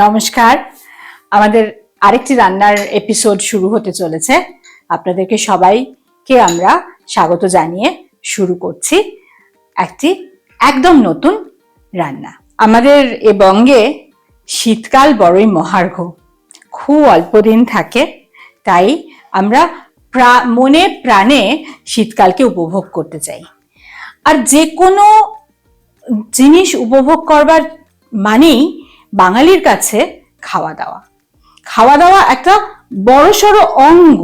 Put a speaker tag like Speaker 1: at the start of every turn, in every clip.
Speaker 1: নমস্কার। আমাদের আরেকটি রান্নার এপিসোড শুরু হতে চলেছে। আপনাদেরকে সবাইকে আমরা স্বাগত জানিয়ে শুরু করছি একটি একদম নতুন রান্না। আমাদের এ বঙ্গে শীতকাল বড়ই মহার্ঘ। খুব অল্প দিন থাকে, তাই আমরা প্রা- মনে প্রাণে শীতকালকে উপভোগ করতে চাই। আর যে কোনো জিনিস উপভোগ করবার মানেই বাঙালির কাছে খাওয়া দাওয়া। খাওয়া দাওয়া একটা বড়সড় অঙ্গ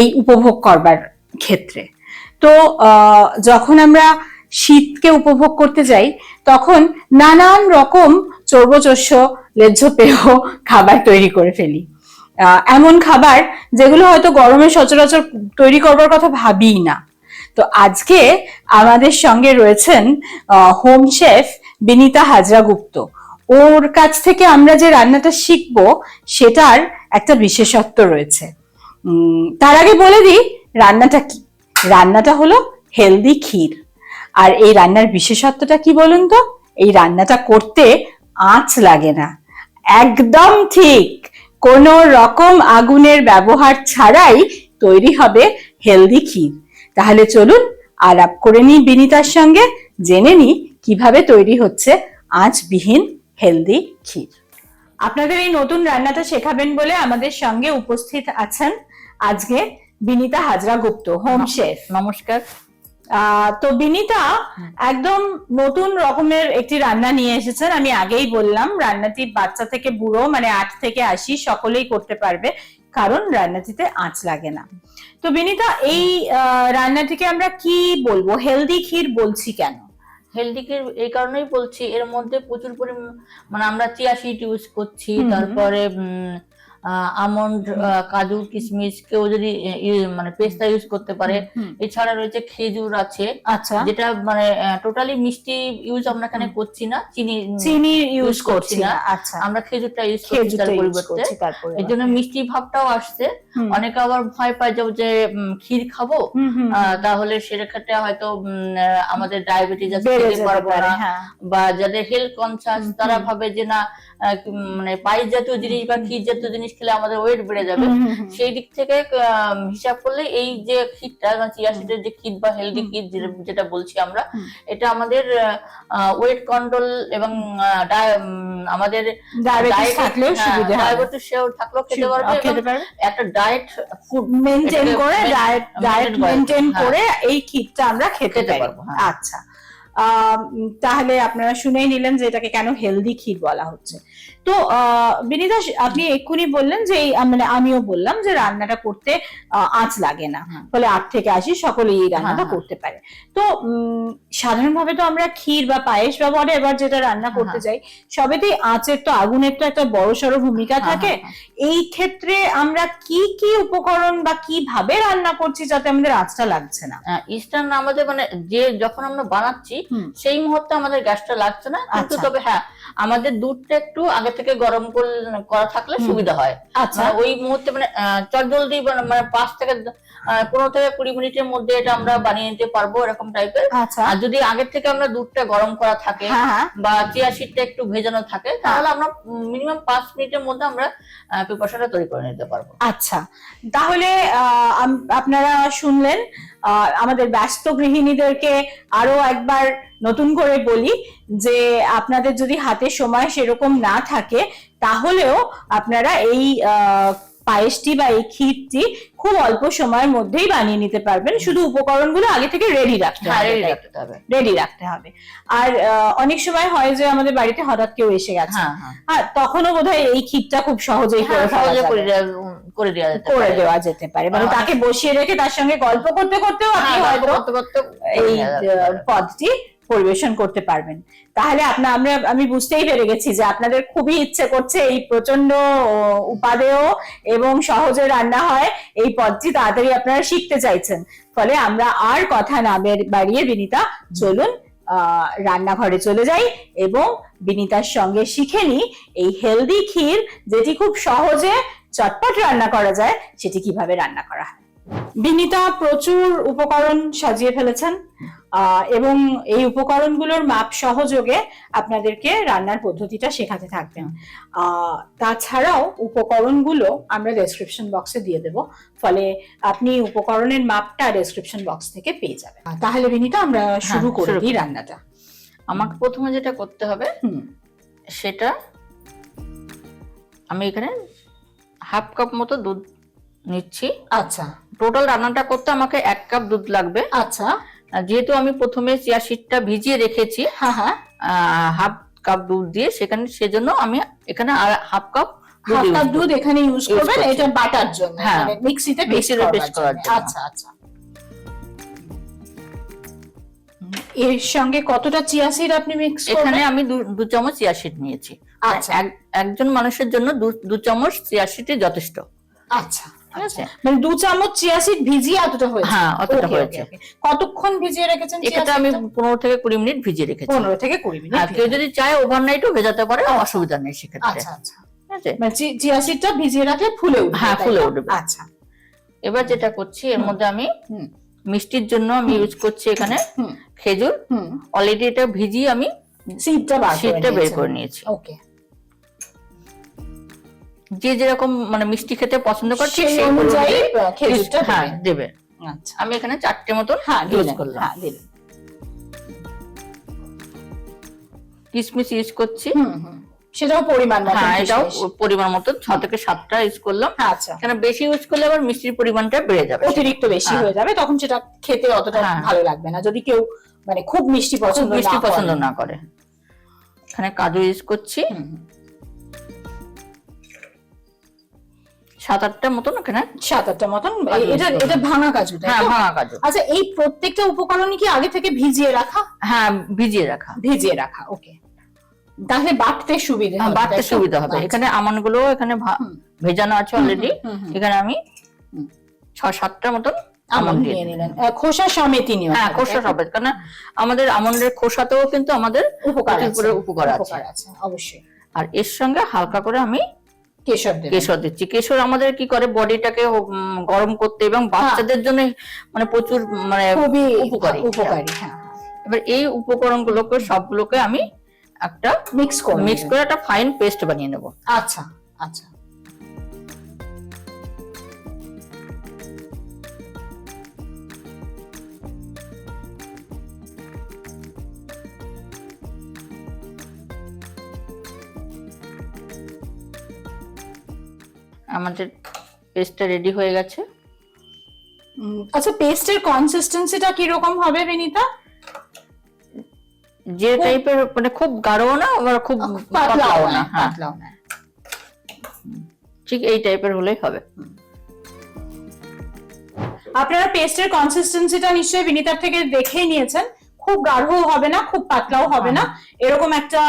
Speaker 1: এই উপভোগ করবার ক্ষেত্রে। তো যখন আমরা শীতকে উপভোগ করতে যাই, তখন নানান রকম চর্বচস্য লেজ্জ পেহ খাবার তৈরি করে ফেলি। এমন খাবার যেগুলো হয়তো গরমে সচরাচর তৈরি করবার কথা ভাবিই না। তো আজকে আমাদের সঙ্গে রয়েছেন হোম শেফ বিনিতা হাজরা গুপ্ত। ওর কাছ থেকে আমরা যে রান্নাটা শিখব, সেটার একটা বিশেষত্ব রয়েছে। তার আগে বলে দিই, রান্নাটা কি? রান্নাটা হলো হেলদি ক্ষীর। আর এই রান্নার বিশেষত্বটা কি বলুন তো? এই রান্নাটা করতে আঁচ লাগে না। একদম ঠিক। কোনো রকম আগুনের ব্যবহার ছাড়াই তৈরি হবে হেলদি ক্ষীর। তাহলে চলুন আলাপ করে নিই বিনিতার সঙ্গে, জেনে নিই কীভাবে তৈরি হচ্ছে আঁচবিহীন হেলদি ক্ষীর। আপনাদের এই নতুন রান্নাটা শেখাবেন বলে আমাদের সঙ্গে উপস্থিত আছেন আজকে বিনিতা হাজরা গুপ্ত হোম শেফ
Speaker 2: নমস্কার।
Speaker 1: তো বিনিতা একদম নতুন রকমের একটি রান্না নিয়ে এসেছেন। আমি আগেই বললাম রান্নাটি বাচ্চা থেকে বুড়ো মানে আট থেকে আশি সকলেই করতে পারবে কারণ রান্নাটিতে আঁচ লাগে না। তো বিনিতা এই রান্নাটিকে আমরা কি বলব? হেলদি ক্ষীর বলছি কেন?
Speaker 2: হেলদিকে এই কারণেই বলছি এর মধ্যে প্রচুর পরিমাণ মানে আমরা চিয়া সিড ইউজ করছি
Speaker 1: তারপরে উম
Speaker 2: তারপরে আমন্ড কাজু কিশমিশ কেউ যদি মানে পেস্তা ইউজ করতে পারে। এছাড়া রয়েছে খেজুর আছে।
Speaker 1: আচ্ছা।
Speaker 2: যেটা মানে টোটালি মিষ্টি ইউজ আমরা এখানে করছি না। চিনি
Speaker 1: চিনি ইউজ করছি না। আচ্ছা।
Speaker 2: আমরা খেজুরটা ইউজ করছি তার পরিবর্তে। এর জন্য মিষ্টি ভাবটাও আসছে। অনেকে আবার ভয় পায় যাব যে ক্ষীর খাব। তাহলে সেক্ষেত্রে হয়তো আমাদের ডায়াবেটিস আছে
Speaker 1: হ্যাঁ।
Speaker 2: বা যাদের হেলথ কনসাস তারা ভাবে যে না মানে পায়েস জাতীয় জিনিস বা ক্ষীর জাতীয় জিনিস খেলে আমাদের ওয়েট বেড়ে যাবে। সেই দিক থেকে হিসাব করলে এই যে ক্ষীরটা চিয়া সিডের যে ক্ষীর বা হেলদি
Speaker 1: হুম।
Speaker 2: যেটা বলছি আমরা এটা আমাদের ওয়েট কন্ট্রোল এবং আমাদের
Speaker 1: ডায়াবেটিস থাকলেও সুবিধা
Speaker 2: ডায়াবেটিস থাকলেও খেতে পারবে একটা ডায়েট ফুড
Speaker 1: মেনটেন করে ডায়েট ডায়েট মেনটেন
Speaker 2: হ্যাঁ।
Speaker 1: করে এই ক্ষীরটা আমরা খেতে
Speaker 2: পারব, হ্যাঁ।
Speaker 1: আচ্ছা তাহলে আপনারা শুনেই নিলেন যে এটাকে কেন হেলদি ক্ষীর বলা হচ্ছে তো আহ, বিনীতা আপনি এক্ষুনি বললেন যে মানে আমিও বললাম যে রান্নাটা করতে আঁচ লাগে না। ফলে আট থেকে আশি সকলেই এই রান্নাটা
Speaker 2: হ্যাঁ, হ্যাঁ।
Speaker 1: করতে পারে। তো সাধারণভাবে তো আমরা ক্ষীর বা পায়েস বা whatever এবার যেটা রান্না
Speaker 2: হ্যাঁ,
Speaker 1: করতে যাই সবেতেই আঁচের তো আগুনের তো একটা বড় সড়ো ভূমিকা
Speaker 2: হ্যাঁ,
Speaker 1: থাকে।
Speaker 2: হ্যাঁ,
Speaker 1: এই ক্ষেত্রে আমরা কি কি উপকরণ বা কীভাবে রান্না করছি যাতে আমাদের আঁচটা লাগছে না?
Speaker 2: ইস্টার্ন আমাদের মানে যে যখন আমরা বানাচ্ছি সেই মুহূর্তে আমাদের গ্যাসটা লাগছে না। কিন্তু
Speaker 1: আচ্ছা।
Speaker 2: তবে হ্যাঁ আমাদের দুধটা একটু আগে থেকে গরম করা থাকলে সুবিধা হয়।
Speaker 1: আচ্ছা।
Speaker 2: মানে ওই মুহূর্তে মানে চটজলদি মানে পাঁচ থেকে পনেরো থেকে কুড়ি মিনিটের মধ্যে এটা আমরা বানিয়ে নিতে পারব এরকম টাইপের
Speaker 1: আচ্ছা।
Speaker 2: আর যদি আগের থেকে আমরা দুধটা গরম করা থাকে
Speaker 1: হ্যাঁ হ্যাঁ।
Speaker 2: বা চিয়া সিডটা একটু ভেজানো থাকে তাহলে আমরা মিনিমাম পাঁচ মিনিটের মধ্যে আমরা প্রিপারেশনটা তৈরি করে নিতে পারব।
Speaker 1: আচ্ছা। তাহলে আহ, আপনারা শুনলেন আহ, আমাদের ব্যস্ত গৃহিণীদেরকে আরও একবার নতুন করে বলি যে আপনাদের যদি হাতে সময় সেরকম না থাকে তাহলেও আপনারা এই আহ, পায়েসটি বা এই ক্ষীরটি খুব অল্প সময়ের মধ্যেই বানিয়ে নিতে পারবেন। শুধু উপকরণগুলো আগে থেকে রেডি রাখতে
Speaker 2: হ্যাঁ
Speaker 1: হবে।
Speaker 2: রেডি রাখতে হবে।
Speaker 1: রেডি রাখতে হবে। আর অনেক সময় হয় যে আমাদের বাড়িতে হঠাৎ কেউ এসে গেছে।
Speaker 2: হ্যাঁ হ্যাঁ।
Speaker 1: আর তখনও বোধহয় এই ক্ষীরটা খুব সহজেই করে
Speaker 2: হ্যাঁ। করে দেওয়া- যেতে পারে।
Speaker 1: মানে তাকে বসিয়ে রেখে তার সঙ্গে গল্প করতে করতেও আপনি
Speaker 2: হ্যাঁ,
Speaker 1: হয়তো এই পদটি পরিবেশন করতে পারবেন। তাহলে আপনার আমরা, আমি বুঝতেই পেরে গেছি যে আপনাদের খুবই ইচ্ছে করছে এই প্রচণ্ড উপাদেয় এবং সহজে রান্না হয় এই পদটি তাড়াতাড়ি আপনারা শিখতে চাইছেন। ফলে আমরা আর কথা না বাড়িয়ে বিনিতা, চলুন রান্নাঘরে চলে যাই এবং বিনিতার সঙ্গে শিখে নিই এই হেলদি ক্ষীর যেটি খুব সহজে চটপট রান্না করা যায়, সেটি কীভাবে রান্না করা হয়। বিনিতা প্রচুর উপকরণ সাজিয়ে ফেলেছেন আহ, এবং এই উপকরণগুলোর মাপ সহযোগে আপনাদেরকে রান্নার পদ্ধতিটা শেখাতে থাকবেন। আহ, তাছাড়াও উপকরণগুলো আমরা ডেসক্রিপশন বক্সে দিয়ে দেব ফলে আপনি উপকরণের মাপটা ডেসক্রিপশন বক্স থেকে পেয়ে যাবেন। তাহলে বিনিতা আমরা শুরু করে দিই
Speaker 2: করি।
Speaker 1: রান্নাটা।
Speaker 2: আমাকে প্রথমে যেটা করতে হবে
Speaker 1: হুম।
Speaker 2: সেটা আমি এখানে হাফ কাপ মতো দুধ নিচ্ছি।
Speaker 1: আচ্ছা।
Speaker 2: টোটাল রান্নাটা করতে আমাকে এক কাপ দুধ লাগবে।
Speaker 1: আচ্ছা।
Speaker 2: যেহেতু আমি প্রথমে চিয়া সিডটা ভিজিয়ে রেখেছি
Speaker 1: হ্যাঁ হ্যাঁ।
Speaker 2: হাফ কাপ দুধ দিয়ে সেখানে সেজন্য আমি এখানে আর হাফ কাপ
Speaker 1: হাফ কাপ দুধ এখানে ইউজ করবেন এটা বাটার জন্য।
Speaker 2: হ্যাঁ।
Speaker 1: মানে মিক্সিতে পেস্ট
Speaker 2: মিক্সিতে
Speaker 1: করবার
Speaker 2: paste করার
Speaker 1: জন্য।
Speaker 2: জন্য।
Speaker 1: আচ্ছা আচ্ছা। এর সঙ্গে কতটা চিয়া সিড আপনি মিক্স
Speaker 2: এখানে আমি দু- চামচ চিয়া সিড নিয়েছি।
Speaker 1: আচ্ছা।
Speaker 2: এক- একজন মানুষের জন্য দু- দু চামচ চিয়া সিডই যথেষ্ট।
Speaker 1: আচ্ছা।
Speaker 2: ঠিক আছে?
Speaker 1: আচ্ছা। মানে দু চামচ চিয়া সিড ভিজিয়ে এতটা হয়েছে?
Speaker 2: হ্যাঁ অতটা হয়েছে।
Speaker 1: কতক্ষণ ভিজিয়ে রেখেছেন
Speaker 2: এটা আমি পনেরো থেকে কুড়ি মিনিট ভিজিয়ে রেখেছি।
Speaker 1: পনেরো থেকে কুড়ি মিনিট
Speaker 2: আর কেউ যদি চায় ওভারনাইটও ভেজাতে পারে অসুবিধা নেই সেক্ষেত্রে।
Speaker 1: আচ্ছা আচ্ছা।
Speaker 2: ঠিক
Speaker 1: মানে চিয়া সিডটা ভিজিয়ে রাখলে ফুলে উঠবে
Speaker 2: হ্যাঁ, ফুলে উঠবে।
Speaker 1: আচ্ছা।
Speaker 2: এবার যেটা করছি এর মধ্যে আমি মিষ্টির জন্য আমি ইউজ করছি এখানে
Speaker 1: হুম।
Speaker 2: খেজুর। অলরেডি এটা ভিজিয়ে আমি
Speaker 1: সিডটা বার
Speaker 2: সিডটা বের করে নিয়েছি।
Speaker 1: ওকে।
Speaker 2: যে যেরকম মানে মিষ্টি খেতে পছন্দ করছে
Speaker 1: সেই
Speaker 2: সেই
Speaker 1: অনুযায়ী খেজুরটা
Speaker 2: হ্যাঁ দেবে।
Speaker 1: আচ্ছা।
Speaker 2: আমি এখানে চারটে মতন
Speaker 1: হ্যাঁ
Speaker 2: ইউজ করলাম।
Speaker 1: হ্যাঁ দিলেন
Speaker 2: কিশমিশ ইউজ করছি।
Speaker 1: সেটাও পরিমাণ মতো
Speaker 2: হ্যাঁ এটাও পরিমাণ মতো ছ থেকে সাতটা ইউজ করলাম।
Speaker 1: হ্যাঁ, আচ্ছা।
Speaker 2: এখানে বেশি ইউজ করলে আবার মিষ্টির পরিমাণটা বেড়ে যাবে।
Speaker 1: অতিরিক্ত বেশি
Speaker 2: হ্যাঁ।
Speaker 1: হয়ে যাবে তখন সেটা খেতে অতটা
Speaker 2: হ্যাঁ।
Speaker 1: ভালো লাগবে না। যদি কেউ মানে খুব মিষ্টি পছন্দ
Speaker 2: মিষ্টি পছন্দ না করে। এখানে কাজু ইউজ করছি। সাত আটটা মতন? এখানে
Speaker 1: সাত আটটা মতন। এটা এটা ভাঙা কাজু
Speaker 2: হ্যাঁ ভাঙা কাজু
Speaker 1: আচ্ছা এই প্রত্যেকটা উপকরণই কি আগে থেকে ভিজিয়ে রাখা?
Speaker 2: হ্যাঁ ভিজিয়ে রাখা।
Speaker 1: ভিজিয়ে রাখা ওকে। তাহলে বাটতে সুবিধা
Speaker 2: হ্যাঁ,
Speaker 1: হবে,
Speaker 2: বাড়তে সুবিধা হবে। এখানে আমনগুলো এখানে ভেজানো আছে অলরেডি। এখানে আমি। ছ সাতটা মতন
Speaker 1: আমন নিয়ে নিলেন। খোসা সমেতই নিয়ে
Speaker 2: হ্যাঁ খোসা সবেত কারণ আমাদের আমন্ডের খোসাতেও কিন্তু আমাদের
Speaker 1: উপকার।
Speaker 2: উপকার আছে
Speaker 1: অবশ্যই।
Speaker 2: আর এর সঙ্গে হালকা করে আমি
Speaker 1: কেশর
Speaker 2: দিচ্ছি। কেশর আমাদের কি করে? বডিটাকে গরম করতে এবং বাচ্চাদের জন্য মানে প্রচুর মানে
Speaker 1: খুবই
Speaker 2: উপকারী।
Speaker 1: উপকারী হ্যাঁ।
Speaker 2: এবার এই উপকরণগুলোকে সবগুলোকে আমি একটা
Speaker 1: মিক্স করে
Speaker 2: মিক্স করে একটা ফাইন পেস্ট বানিয়ে নেব।
Speaker 1: আচ্ছা আচ্ছা।
Speaker 2: আমাদের পেস্টটা রেডি হয়ে গেছে।
Speaker 1: আচ্ছা পেস্টের কনসিস্টেন্সিটা কি রকম হবে বিনিতা?
Speaker 2: যে টাইপের মানে খুব গাঢ়ও না আবার খুব
Speaker 1: পাতলাও না
Speaker 2: হ্যাঁ।
Speaker 1: পাতলাও না।
Speaker 2: ঠিক এই টাইপের হলেই হবে।
Speaker 1: আপনারা পেস্টের কনসিস্টেন্সিটা নিশ্চয়ই বিনিতার থেকে দেখেই নিয়েছেন। খুব গাঢ়ও হবে না খুব পাতলাও হবে না। এরকম একটা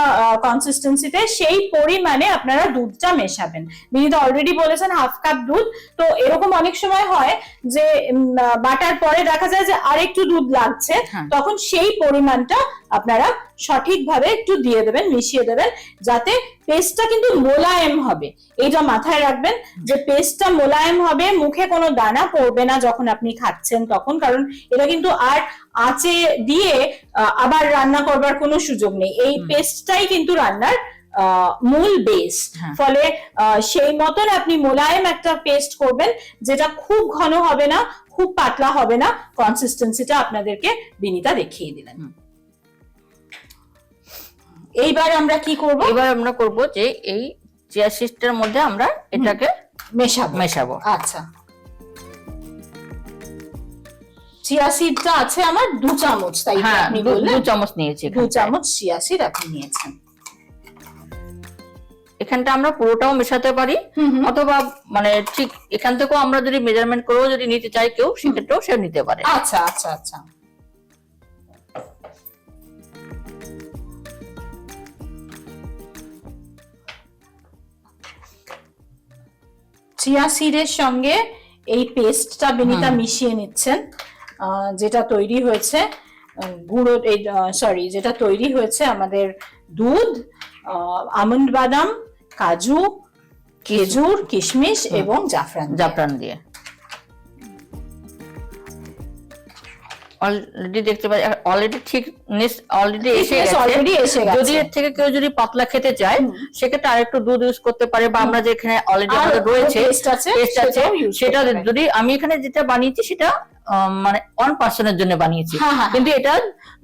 Speaker 1: কনসিস্টেন্সিতে সেই পরিমাণে আপনারা দুধটা মেশাবেন। বিনিতা অলরেডি বলেছেন হাফ কাপ দুধ। তো এরকম অনেক সময় হয় যে বাটার পরে দেখা যায় যে আরেকটু দুধ লাগছে
Speaker 2: হ্যাঁ।
Speaker 1: তখন সেই পরিমাণটা আপনারা সঠিকভাবে একটু দিয়ে দেবেন মিশিয়ে দেবেন যাতে পেস্টটা কিন্তু মোলায়েম হবে। এটা মাথায় রাখবেন যে পেস্টটা মোলায়েম হবে মুখে কোনো দানা পড়বে না যখন আপনি খাচ্ছেন তখন কারণ এটা কিন্তু আর আঁচে দিয়ে আবার রান্না করবার কোনো সুযোগ নেই। এই পেস্টটাই কিন্তু রান্নার মূল বেস
Speaker 2: হ্যাঁ।
Speaker 1: ফলে সেই মতন আপনি মোলায়েম একটা পেস্ট করবেন যেটা খুব ঘন হবে না খুব পাতলা হবে না কনসিস্টেন্সিটা আপনাদেরকে বিনিতা দেখিয়ে দিলেন। এইবার আমরা কি করব?
Speaker 2: এবার আমরা করব যে এই চিয়া সিস্টের মধ্যে আমরা এটাকে
Speaker 1: মেশাবো।
Speaker 2: মেশাবো।
Speaker 1: আচ্ছা। চিয়া সিডটা আছে আমার দু চামচ তাই
Speaker 2: হ্যাঁ
Speaker 1: আপনি বললেন?
Speaker 2: দু চামচ নিয়েছি
Speaker 1: দু চামচ চিয়া সিড আপনি নিয়েছেন।
Speaker 2: এখানটা আমরা পুরোটাও মেশাতে পারি। অথবা মানে ঠিক এখান থেকেও আমরা যদি মেজারমেন্ট করেও যদি নিতে চাই কেউ সেক্ষেত্রেও সে নিতে পারে।
Speaker 1: আচ্ছা আচ্ছা আচ্ছা। চিয়া সিডের সঙ্গে এই পেস্টটা বিনিতা মিশিয়ে নিচ্ছেন। যেটা তৈরি হয়েছে গুঁড়ো এই সরি যেটা তৈরি হয়েছে আমাদের দুধ আমন্ড বাদাম কাজু খেজুর কিশমিশ এবং জাফরান
Speaker 2: জাফরান দিয়ে। অলরেডি দেখতে অলরেডি অলরেডি এসে গেছে।
Speaker 1: অলরেডি এসে গেছে।
Speaker 2: যদি এর থেকে কেউ যদি পাতলা খেতে চায়। সেক্ষেত্রে আরেকটু দুধ ইউজ করতে পারে বা আমরা যেখানে অলরেডি আমাদের রয়েছে টেস্ট আছে সেটা যদি আমি এখানে যেটা বানিয়েছি সেটা মানে ওয়ান পার্সনের জন্য বানিয়েছি।
Speaker 1: হ্যাঁ হ্যাঁ
Speaker 2: কিন্তু এটা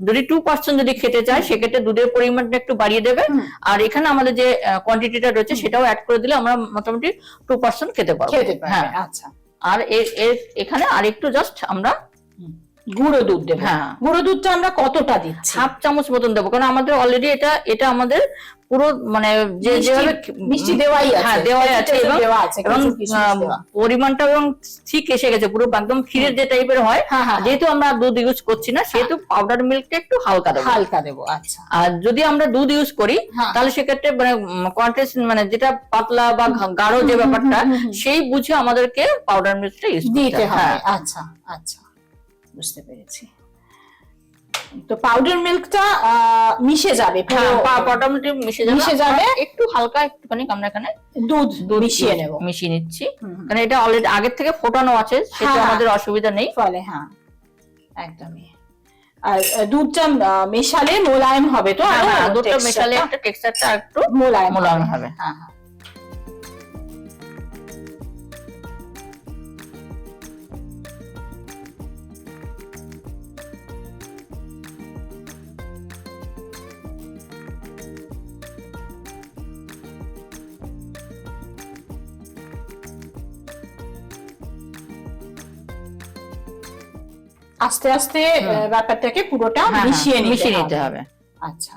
Speaker 2: যদি টু পার্সেন্ট যদি খেতে চায় সেক্ষেত্রে দুধের পরিমাণটা একটু বাড়িয়ে দেবে। আর এখানে আমাদের যে কোয়ান্টিটিটা রয়েছে সেটাও অ্যাড করে দিলে আমরা মোটামুটি টু পার্সেন্ট খেতে পারব। হ্যাঁ।
Speaker 1: আচ্ছা।
Speaker 2: আর এখানে আরেকটু জাস্ট আমরা
Speaker 1: গুঁড়ো দুধ দেবো।
Speaker 2: হ্যাঁ।
Speaker 1: গুঁড়ো দুধটা আমরা কতটা দিচ্ছি?
Speaker 2: হাফ চামচ মতন দেবো কারণ আমাদের অলরেডি এটা এটা আমাদের পুরো মানে যে যেভাবে
Speaker 1: মিষ্টি দেওয়াই আছে।
Speaker 2: হ্যাঁ দেওয়াই আছে এবং
Speaker 1: দেওয়া আছে
Speaker 2: এবং। পরিমাণটা এবং ঠিক এসে গেছে পুরো একদম ক্ষীরের যে টাইপের হয়
Speaker 1: হ্যাঁ হ্যাঁ।
Speaker 2: যেহেতু আমরা দুধ ইউজ করছি না সেহেতু পাউডার মিল্কটা একটু হালকা দেবো।
Speaker 1: হালকা দেবো আচ্ছা।
Speaker 2: আর যদি আমরা দুধ ইউজ করি
Speaker 1: হ্যাঁ।
Speaker 2: তাহলে সেক্ষেত্রে মানে কোয়ান্টিটি মানে যেটা পাতলা বা গাঢ় যে ব্যাপারটা। সেই বুঝে আমাদেরকে পাউডার মিল্কটা ইউজ
Speaker 1: দিতে হবে। আচ্ছা আচ্ছা। বুঝতে পেরেছি। তো পাউডার মিল্কটা মিশে যাবে পুরো
Speaker 2: হ্যাঁ মিশে যাবে।
Speaker 1: মিশে যাবে।
Speaker 2: একটু হালকা একটুখানি আমরা এখানে
Speaker 1: দুধ মিশিয়ে নেব।
Speaker 2: মিশিয়ে নিচ্ছি। কারণ এটা অলরেডি আগের থেকে ফোটানো আছে সেটা
Speaker 1: হ্যাঁ।
Speaker 2: আমাদের অসুবিধা নেই।
Speaker 1: ফলে হ্যাঁ। একদমই। আর দুধটা মেশালে মোলায়েম হবে তো?
Speaker 2: হ্যাঁ, হ্যাঁ, দুধটা মেশালে একটা টেক্সচারটা একটু
Speaker 1: মোলায়েম
Speaker 2: মোলায়েম হবে।
Speaker 1: হ্যাঁ হ্যাঁ। আস্তে আস্তে ব্যাপারটাকে পুরোটা
Speaker 2: হ্যাঁ, হ্যাঁ,
Speaker 1: মিশিয়ে নিতে
Speaker 2: মিশিয়ে নিতে হবে।
Speaker 1: আচ্ছা।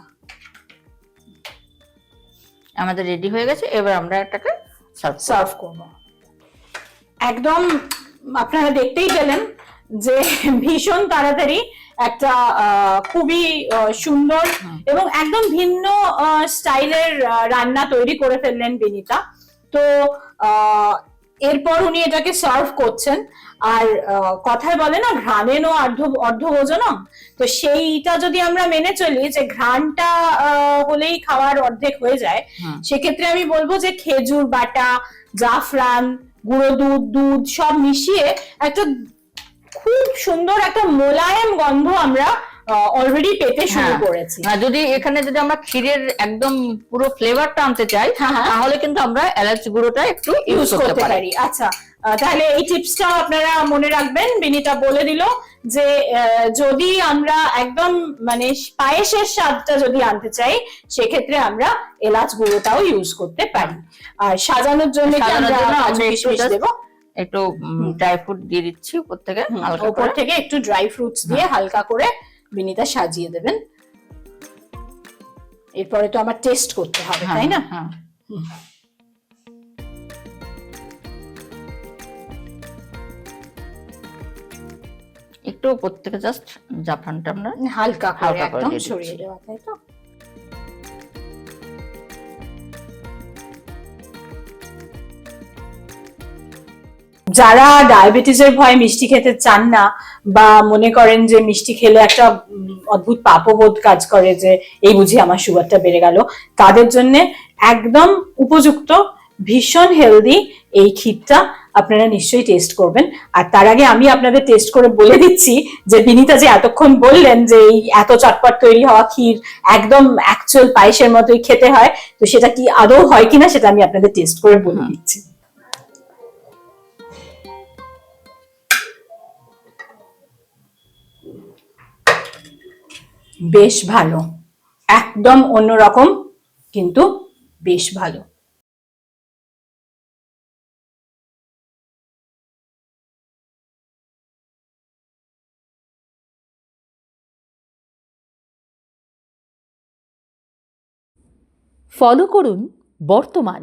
Speaker 2: আমাদের রেডি হয়ে গেছে এবার আমরা এটাকে সার্ভ
Speaker 1: করব। একদম আপনারা দেখতেই পেলেন যে ভীষণ তাড়াতাড়ি একটা আহ, খুবই সুন্দর এবং একদম ভিন্ন স্টাইলের রান্না তৈরি করে ফেললেন বিনিতা। তো আহ, এরপর উনি এটাকে সার্ভ করছেন। আর কথায় বলে না ঘ্রাণেন অর্ধ অর্ধভোজনম। তো সেইটা যদি আমরা মেনে চলি যে ঘ্রাণটা আহ, হলেই খাওয়ার অর্ধেক হয়ে যায় সেক্ষেত্রে আমি বলব যে খেজুর বাটা জাফরান গুঁড়ো দুধ দুধ সব মিশিয়ে একটা খুব সুন্দর একটা মোলায়েম গন্ধ আমরা অলরেডি পেতে শুরু
Speaker 2: হ্যাঁ।
Speaker 1: করেছি।
Speaker 2: যদি এখানে যদি আমরা ক্ষীরের একদম পুরো ফ্লেভারটা আনতে চাই
Speaker 1: হ্যাঁ, হ্যাঁ।
Speaker 2: তাহলে কিন্তু আমরা এলাচ গুঁড়োটা একটু
Speaker 1: ইউজ
Speaker 2: করতে পারি।
Speaker 1: আচ্ছা তাহলে এই টিপসটা আপনারা মনে রাখবেন। বিনিতা বলে দিল যে যদি আমরা একদম মানে পায়েসের স্বাদটা যদি আনতে চাই সেক্ষেত্রে আমরা এলাচ গুঁড়োটাও ইউজ করতে পারি। আর সাজানোর জন্য দেবো?
Speaker 2: একটু ড্রাই ফ্রুট দিয়ে দিচ্ছি উপর থেকে
Speaker 1: ওপর থেকে একটু ড্রাই ফ্রুটস দিয়ে হালকা করে বিনিতা সাজিয়ে দেবেন। এরপরে তো আমার টেস্ট করতে হবে
Speaker 2: হ্যাঁ,
Speaker 1: তাই না?
Speaker 2: হ্যাঁ। একটু উপর থেকে জাস্ট জাফানটা আমরা
Speaker 1: হালকা
Speaker 2: হালকা
Speaker 1: একদম ছড়িয়ে দেওয়া তাই তো? যারা ডায়াবেটিসের ভয়ে মিষ্টি খেতে চান না বা মনে করেন যে মিষ্টি খেলে একটা অদ্ভুত পাপবোধ কাজ করে যে এই বুঝি আমার সুগারটা বেড়ে গেল, তাদের জন্য একদম উপযুক্ত, ভীষণ হেলদি এই ক্ষীরটা আপনারা নিশ্চয়ই টেস্ট করবেন। আর তার আগে আমি আপনাদের টেস্ট করে বলে দিচ্ছি যে বিনিতা যে এতক্ষণ বললেন যে এই এত চটপট তৈরি হওয়া ক্ষীর একদম অ্যাকচুয়াল পায়েসের মতোই খেতে হয়, তো সেটা কি আদৌ হয় কিনা সেটা আমি আপনাদের টেস্ট করে বলে দিচ্ছি। বেশ ভালো। একদম অন্যরকম কিন্তু বেশ ভালো।
Speaker 3: ফলো করুন বর্তমান